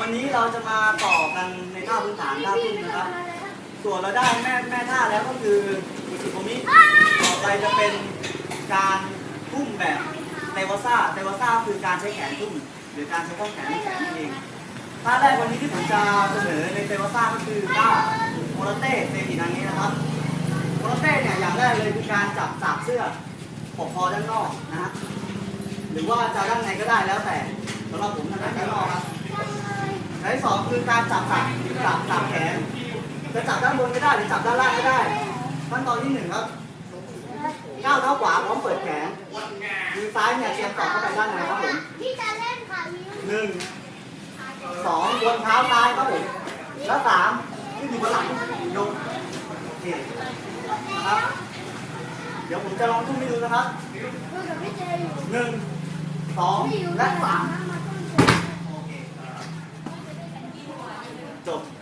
วันนี้เราจะมาต่อกันในท่าพื้นฐานท่าทุ่มนะครับ ส่วนเราได้แม่แม่ท่าแล้วก็คืออุจิโกมิต่อไปจะเป็นการทุ่มแบบเตวซ่าเตวซ่าคือการใช้แขนทุ่มหรือการใช้ข้อแขนแขนนั่นเองท่าแรกวันนี้ที่ผมจะเสนอในเตวซ่าก็คือท่าโมราเต้เซมินังนี้นะครับโมราเต้เนี่ยอย่างแรกเลยคือการจับสากเสื้อปกคอด้านนอกนะฮะหรือว่าจะด้านในก็ได้แล้วแต่สำหรับผมถนัดด้านนอกครับ อันที่สองคือการจับสับจับสับแขน จะจับด้านบนก็ได้หรือจับด้านล่างก็ได้ ขั้นตอนที่หนึ่งครับก้าวเท้าขวาพร้อมเปิดแขนมือซ้ายเนี่ยเตรียมต่อเข้าไปด้านในครับผมหนึ่งสองวนเท้าซ้ายครับผมแล้วสามขึ้นอยู่บนหลังยกโอเคนะครับ เดี๋ยวผมจะลองทุ่มให้ดูนะครับหนึ่งสองและสาม ม